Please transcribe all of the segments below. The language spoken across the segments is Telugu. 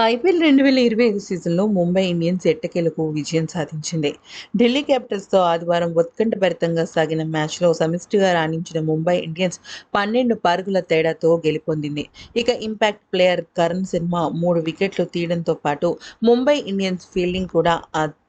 ఐపీఎల్ రెండు వేల ఇరవై ఐదు సీజన్లో ముంబై ఇండియన్స్ ఎట్టకేలకు విజయం సాధించింది. ఢిల్లీ క్యాపిటల్స్తో ఆదివారం ఉత్కంఠభరితంగా సాగిన మ్యాచ్లో సమిష్టిగా రాణించిన ముంబై ఇండియన్స్ పన్నెండు పరుగుల తేడాతో గెలుపొందింది. ఇక ఇంపాక్ట్ ప్లేయర్ కరణ్ శర్మ మూడు వికెట్లు తీయడంతో పాటు ముంబై ఇండియన్స్ ఫీల్డింగ్ కూడా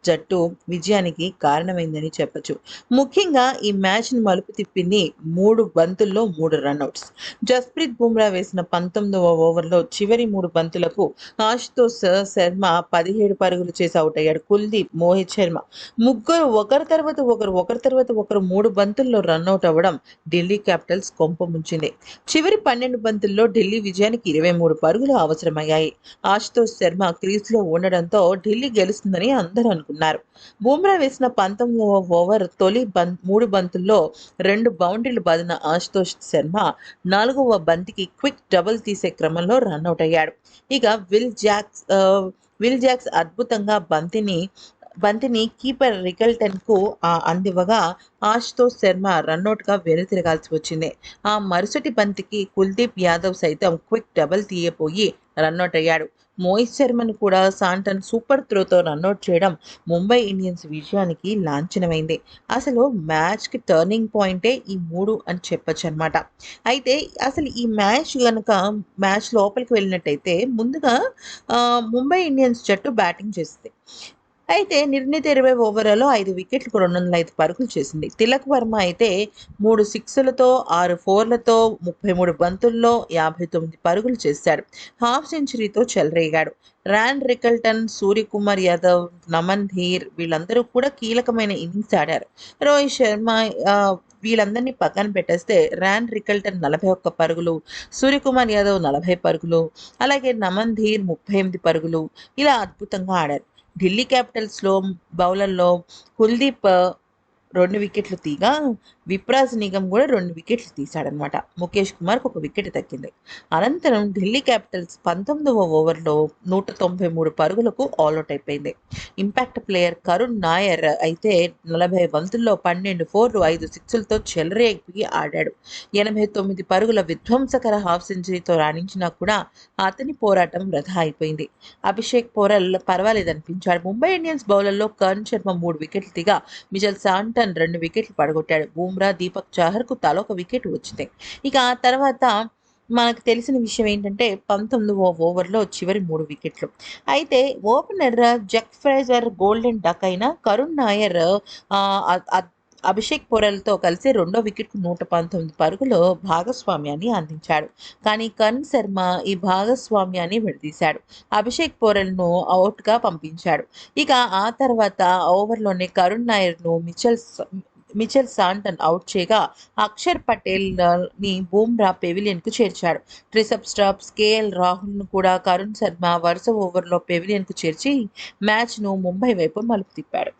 జట్టు విజయానికి కారణమైందని చెప్పొచ్చు. ముఖ్యంగా ఈ మ్యాచ్ని మలుపు తిప్పింది మూడు బంతుల్లో మూడు రన్అట్స్ జస్ప్రీత్ బుమ్రా వేసిన పంతొమ్మిదవ ఓవర్లో చివరి మూడు బంతులకు ఆశుతోష్ శర్మ పదిహేడు పరుగులు చేసి అవుట్ అయ్యాడు. కుల్దీప్ మోహిత్ శర్మ ముగ్గురు ఒకరి తర్వాత ఒకరు ఒకరి తర్వాత ఒకరు మూడు బంతుల్లో రన్అట్ అవ్వడం ఢిల్లీ క్యాపిటల్స్ కొంప ముంచింది. చివరి పన్నెండు బంతుల్లో ఢిల్లీ విజయానికి ఇరవై మూడు పరుగులు అవసరమయ్యాయి. ఆశుతోష్ శర్మ క్రీజ్లో ఉండడంతో ఢిల్లీ గెలుస్తుందని అందరూ అనుకున్నారు బూమ్రా వేసిన పంతొమ్మిదవ ఓవర్ తొలి బం మూడు బంతుల్లో రెండు బౌండరీలు బాదిన ఆశుతోష్ శర్మ నాలుగవ బంతికి క్విక్ డబుల్ తీసే క్రమంలో రన్అట్ అయ్యాడు. ఇక విల్ జాక్స్ విల్ జాక్స్ అద్భుతంగా బంతిని బంతిని కీపర్ రికల్టన్కు అందివ్వగా ఆశుతోష్ శర్మ రన్అట్గా వెనుతిరగాల్సి వచ్చింది. ఆ మరుసటి బంతికి కుల్దీప్ యాదవ్ సైతం క్విక్ డబుల్ తీయపోయి రన్అట్ అయ్యాడు. మోహిత్ శర్మను కూడా సాంటన్ సూపర్ త్రోతో రన్అట్ చేయడం ముంబై ఇండియన్స్ విజయానికి లాంఛనమైంది. అసలు మ్యాచ్కి టర్నింగ్ పాయింటే ఈ మూడు అని చెప్పచ్చు అనమాట అయితే అసలు ఈ మ్యాచ్ కనుక మ్యాచ్ లోపలికి వెళ్ళినట్టయితే ముందుగా ముంబై ఇండియన్స్ జట్టు బ్యాటింగ్ చేసింది. అయితే నిర్ణీత ఇరవై ఓవర్లలో ఐదు వికెట్లకు రెండు వందల ఐదు పరుగులు చేసింది. తిలక్ వర్మ అయితే మూడు సిక్స్లతో ఆరు ఫోర్లతో ముప్పై మూడు బంతుల్లో యాభై తొమ్మిది పరుగులు చేశాడు. హాఫ్ సెంచరీతో చెలరేగాడు. ర్యాన్ రికల్టన్ సూర్యకుమార్ యాదవ్ నమన్ ధీర్ వీళ్ళందరూ కూడా కీలకమైన ఇన్నింగ్స్ ఆడారు. రోహిత్ శర్మ వీళ్ళందరినీ పక్కన పెట్టేస్తే ర్యాన్ రికల్టన్ నలభై ఒక్క పరుగులు సూర్యకుమార్ యాదవ్ నలభై పరుగులు అలాగే నమన్ ధీర్ ముప్పై ఎనిమిది పరుగులు ఇలా అద్భుతంగా ఆడారు. ఢిల్లీ క్యాపిటల్స్లో బౌలర్లో కుల్దీప్ రెండు వికెట్లు తీగా విప్రాజ్ నిగమ్ కూడా రెండు వికెట్లు తీశాడనమాట ముఖేష్ కుమార్కు ఒక వికెట్ దక్కింది. అనంతరం ఢిల్లీ క్యాపిటల్స్ పంతొమ్మిదవ ఓవర్లో నూట తొంభై మూడు పరుగులకు ఆల్అౌట్ అయిపోయింది. ఇంపాక్ట్ ప్లేయర్ కరుణ్ నాయర్ అయితే నలభై బంతుల్లో పన్నెండు ఫోర్లు ఐదు సిక్స్లతో చెలరేగి ఆడాడు. ఎనభై తొమ్మిది పరుగుల విధ్వంసకర హాఫ్ సెంచరీతో రాణించినా కూడా అతని పోరాటం వృధా అయిపోయింది. అభిషేక్ పోరల్ పర్వాలేదనిపించాడు. ముంబై ఇండియన్స్ బౌలర్లో కరణ్ శర్మ మూడు వికెట్లు దిగా మిజల్ శాంటన్ రెండు వికెట్లు పడగొట్టాడు. బుమ్రా దీపక్ చాహర్కు తలొక వికెట్ వచ్చింది. ఇక ఆ తర్వాత మనకు తెలిసిన విషయం ఏంటంటే పంతొమ్మిదవ ఓవర్లో చివరి మూడు వికెట్లు. అయితే opener Jake Fraser golden duck అయిన కరుణ్ నాయర్ అభిషేక్ పొరల్తో కలిసి రెండో వికెట్కు నూట పంతొమ్మిది పరుగులు భాగస్వామ్యాన్ని అందించాడు. కానీ కరణ్ శర్మ ఈ భాగస్వామ్యాన్ని విడదీశాడు. అభిషేక్ పొరల్ను అవుట్గా పంపించాడు. ఇక ఆ తర్వాత ఓవర్లోనే కరుణ్ నాయర్ను మిచెల్ మిచెల్ సాంటన్ అవుట్ చేయగా అక్షర్ పటేల్ని బూమ్రా పెవిలియన్కు చేర్చాడు. ట్రిసప్ స్టాప్స్ కేఎల్ రాహుల్ను కూడా కరుణ్ శర్మ వరుస ఓవర్లో పెవిలియన్కు చేర్చి మ్యాచ్ను ముంబై వైపు మలుపు తిప్పాడు.